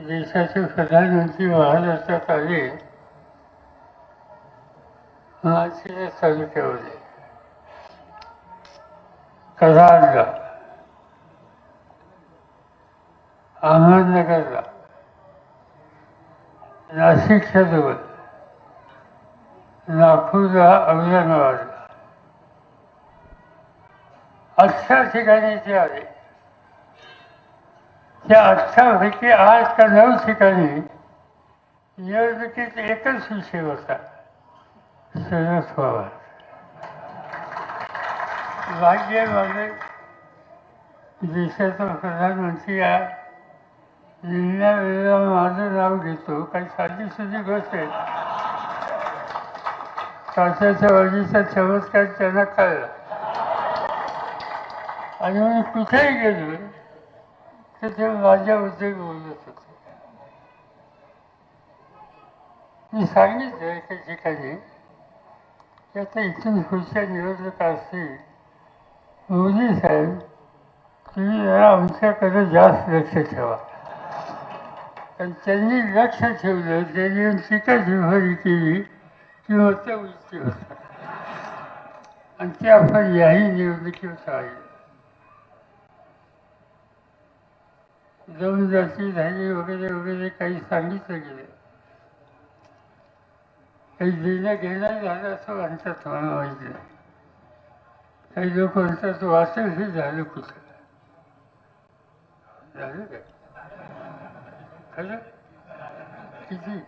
देशाचे प्रधानमंत्री महाराष्ट्रात आले चालू तालुक्यामध्ये कराडला अहमदनगरला. नाशिकच्या जवळ नागपूरला औरंगाबादला अशा ठिकाणी ते आले त्या अठरापैकी आठ का नऊ ठिकाणी निवडणुकीत एकच विषय होता. शरद पवार. भाग्य माझे देशाचा प्रधानमंत्री या निर्णय वेळेला माझं नाव घेतो. काही साधी सुधी गोष्ट आहे. काशाच्या वाजीचा चमत्कार त्यांना कळला. आणि मी कुठेही गेलो तर ते उद्योग बोलत होते मी सांगितलं एका ठिकाणी की आता इथून पुढच्या निवडणुका असतील मोदी साहेब तुम्ही जरा आमच्याकडे जास्त लक्ष ठेवा. आणि त्यांनी लक्ष ठेवलं त्यांनी टीका जिव्हारी केली की होतं उलटी होतं आणि ते आपण याही निवडणुकीवर पाहिलं जाऊन जाती झाली वगैरे वगैरे काही सांगितलं गेलं काही देणं घेणं झालं असं म्हणतात मला माहिती नाही काही लोक म्हणतात वाचन हे झालं कुठं? झालं काय? खरं किती?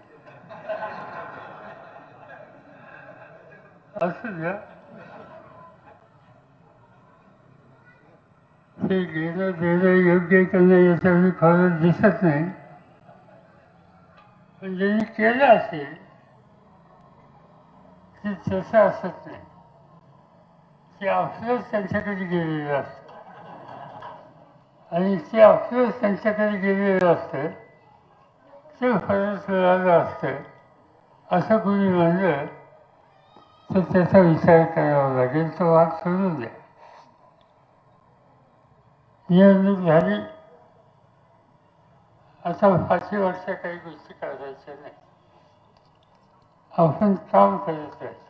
असं द्या. ते घेणं देणं योग्य करणं याच्यामध्ये फरक दिसत नाही. पण ज्यांनी केलं असेल ते तसं असत नाही. ते अफसोस त्यांच्याकडे गेलेलं असतं. आणि ते अफसोस त्यांच्याकडे गेलेलं असतं ते फरक मिळालं असतं असं कोणी म्हणलं तर त्याचा विचार करावा लागेल. तो वाद सोडून द्या. निवडणूक झाली. आता फाशी वर्ष काही गोष्टी करायच्या नाही. आपण काम करत आहे